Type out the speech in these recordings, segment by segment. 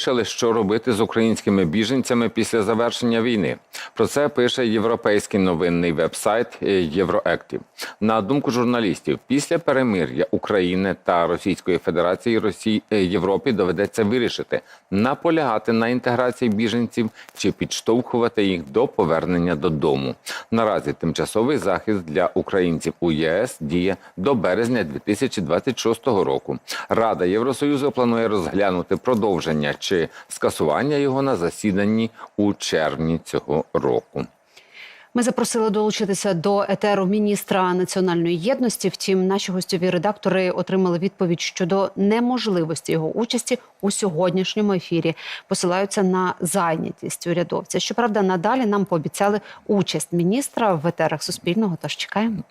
Вирішили, що робити з українськими біженцями після завершення війни. Про це пише європейський новинний веб-сайт е, Євроектів. На думку журналістів, після перемир'я України та Російської Федерації Росії е, Європі доведеться вирішити наполягати на інтеграції біженців чи підштовхувати їх до повернення додому. Наразі тимчасовий захист для українців у ЄС діє до березня 2026 року. Рада Євросоюзу планує розглянути продовження чи скасування його на засіданні у червні цього року. Ми запросили долучитися до етеру міністра національної єдності. Втім, наші гостьові редактори отримали відповідь щодо неможливості його участі у сьогоднішньому ефірі. Посилаються на зайнятість урядовця. Щоправда, надалі нам пообіцяли участь міністра в етерах Суспільного. Тож чекаємо.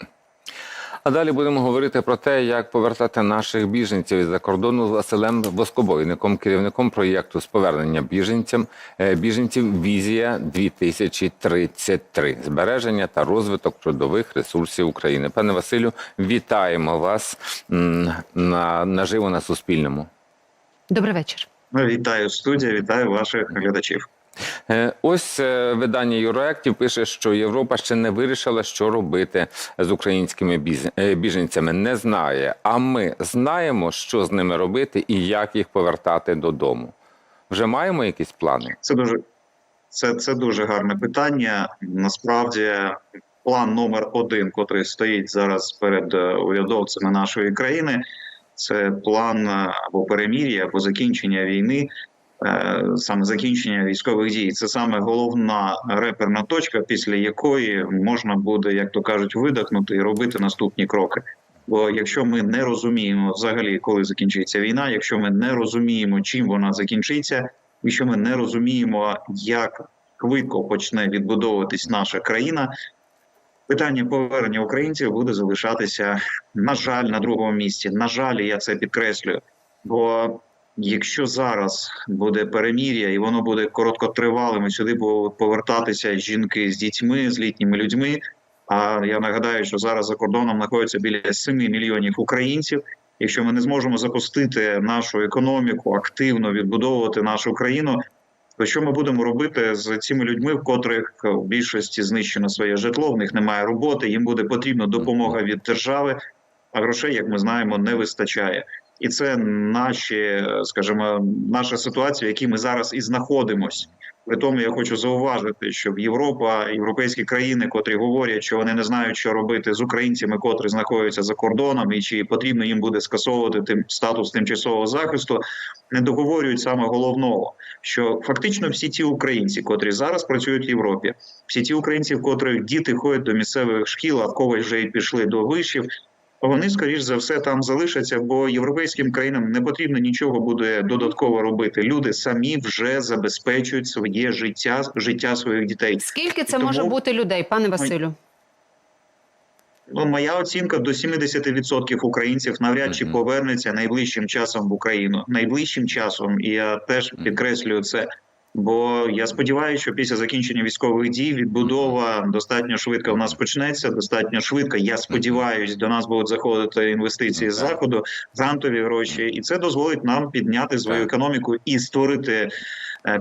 А далі будемо говорити про те, як повертати наших біженців із-за кордону з Василем Воскобойником, керівником проєкту з повернення біженцям е, біженців Візія 2033 збереження та розвиток трудових ресурсів України. Пане Василю, вітаємо вас на наживо на Суспільному. Добрий вечір. Вітаю студія, вітаю ваших глядачів. Е, Ось е, видання Юроектів пише, що Європа ще не вирішила, що робити з українськими е, біженцями. Не знає. А ми знаємо, що з ними робити і як їх повертати додому. Вже маємо якісь плани? Це дуже це, це дуже гарне питання. Насправді, план номер один, котрий стоїть зараз перед урядовцями нашої країни, це план або перемір'я, або закінчення війни, саме закінчення військових дій. Це саме головна реперна точка, після якої можна буде, як то кажуть, видихнути і робити наступні кроки. Бо якщо ми не розуміємо взагалі, коли закінчиться війна, якщо ми не розуміємо, чим вона закінчиться, якщо ми не розуміємо, як швидко почне відбудовуватись наша країна, питання повернення українців буде залишатися, на жаль, на другому місці. На жаль, я це підкреслюю. Бо якщо зараз буде перемір'я і воно буде короткотривалим, сюди будуть повертатися жінки з дітьми, з літніми людьми. А я нагадаю, що зараз за кордоном знаходиться біля 7 мільйонів українців. Якщо ми не зможемо запустити нашу економіку, активно відбудовувати нашу країну, то що ми будемо робити з цими людьми, в котрих в більшості знищено своє житло, в них немає роботи, їм буде потрібна допомога від держави, а грошей, як ми знаємо, не вистачає. І це наші, скажімо, наша ситуація, в якій ми зараз і знаходимось. При тому я хочу зауважити, що Європа, європейські країни, котрі говорять, що вони не знають, що робити з українцями, котрі знаходяться за кордоном, і чи потрібно їм буде скасовувати тим статус тимчасового захисту, не договорюють саме головного, що фактично всі ті українці, котрі зараз працюють в Європі, всі ті українці, в котрих діти ходять до місцевих шкіл, а в когось вже й пішли до вишів. Вони скоріш за все там залишаться, бо європейським країнам не потрібно нічого буде додатково робити. Люди самі вже забезпечують своє життя, життя своїх дітей. Скільки це Тому- може бути людей, пане Василю? Ну, моя оцінка до 70% українців навряд чи повернеться найближчим часом в Україну. Найближчим часом, і я теж підкреслюю це. Бо я сподіваюся, що після закінчення військових дій відбудова достатньо швидко в нас почнеться. Достатньо швидко. Я сподіваюся, до нас будуть заходити інвестиції з заходу, грантові гроші, і це дозволить нам підняти свою економіку і створити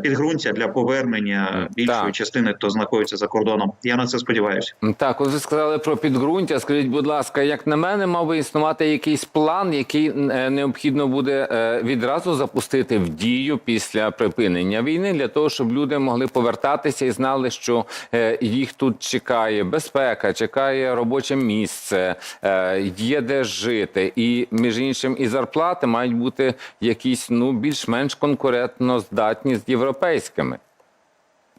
підґрунтя для повернення більшої так. частини, хто знаходиться за кордоном. Я на це сподіваюся. Так, от ви сказали про підґрунтя. Скажіть, будь ласка, як на мене, мав би існувати якийсь план, який е, необхідно буде е, відразу запустити в дію після припинення війни, для того, щоб люди могли повертатися і знали, що е, їх тут чекає безпека, чекає робоче місце, е, є де жити, і між іншим, і зарплати мають бути якісь ну більш-менш конкурентно здатні європейськими.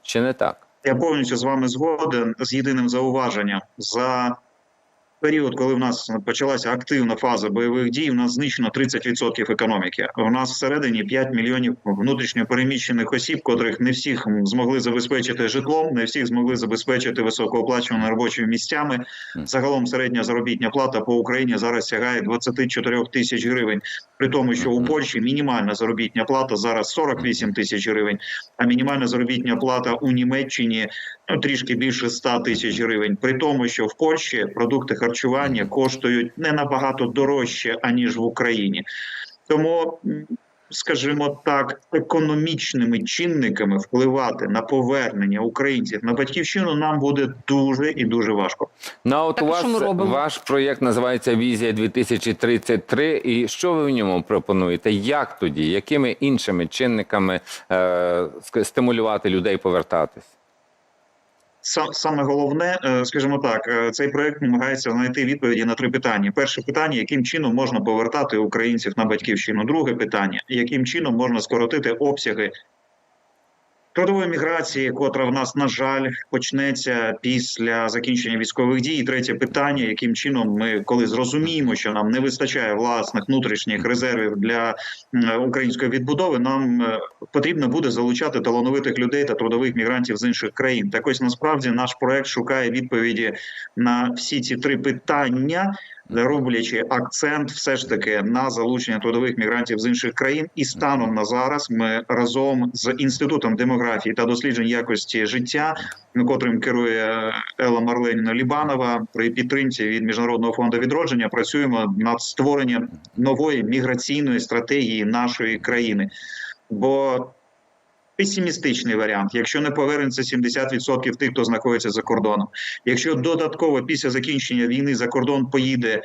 Чи не так? Я повністю з вами згоден з єдиним зауваженням за період, коли в нас почалася активна фаза бойових дій. У нас знищено 30% економіки. У нас всередині 5 мільйонів внутрішньо переміщених осіб, котрих не всіх змогли забезпечити житлом, не всіх змогли забезпечити високооплачуваними робочими місцями. Загалом середня заробітня плата по Україні зараз сягає 24 тисяч гривень. При тому, що у Польщі мінімальна заробітня плата зараз 48 тисяч гривень, а мінімальна заробітня плата у Німеччині ну трішки більше 100 тисяч гривень. При тому, що в Польщі продукти харчування коштують не набагато дорожче аніж в Україні. Тому скажімо так, економічними чинниками впливати на повернення українців на батьківщину нам буде дуже і дуже важко. На от Так, у вас ваш проєкт називається Візія 2033. І що ви в ньому пропонуєте? Як тоді? Якими іншими чинниками е, стимулювати людей повертатись? Са- Саме головне, е, скажімо так, е, цей проект намагається знайти відповіді на три питання. Перше питання: яким чином можна повертати українців на батьківщину? Друге питання: яким чином можна скоротити обсяги трудової міграції, котра в нас на жаль почнеться після закінчення військових дій. І третє питання: яким чином ми, коли зрозуміємо, що нам не вистачає власних внутрішніх резервів для української відбудови, нам е, потрібно буде залучати талановитих людей та трудових мігрантів з інших країн. Так ось насправді наш проект шукає відповіді на всі ці три питання. Роблячи акцент все ж таки на залучення трудових мігрантів з інших країн, і станом на зараз ми разом з інститутом демографії та досліджень якості життя, котрим керує Елла Марленіна Лібанова, при підтримці від міжнародного фонду відродження працюємо над створенням нової міграційної стратегії нашої країни. Бо песимістичний варіант, якщо не повернеться 70% тих, хто знаходиться за кордоном, якщо додатково після закінчення війни за кордон поїде.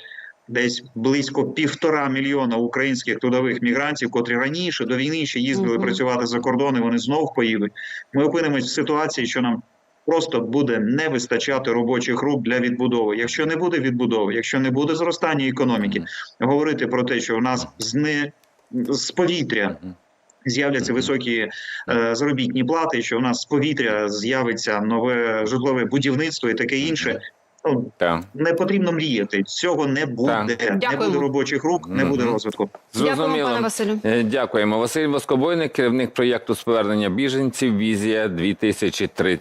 Десь близько півтора мільйона українських трудових мігрантів, котрі раніше до війни ще їздили Мгм. працювати за кордон, і вони знов поїдуть. Ми опинимось в ситуації, що нам просто буде не вистачати робочих рук для відбудови. Якщо не буде відбудови, якщо не буде зростання економіки, говорити про те, що в нас з не з повітря. З'являться високі е, заробітні плати, що у нас з повітря з'явиться нове житлове будівництво і таке інше. Ну Так. не потрібно мріяти. Цього не буде. Не Дякуємо. буде робочих рук, не буде розвитку. розвитку. Дякуємо, пане Василю. Е, Дякуємо. Василь Воскобойник, керівник проєкту з повернення біженців Візія 2030.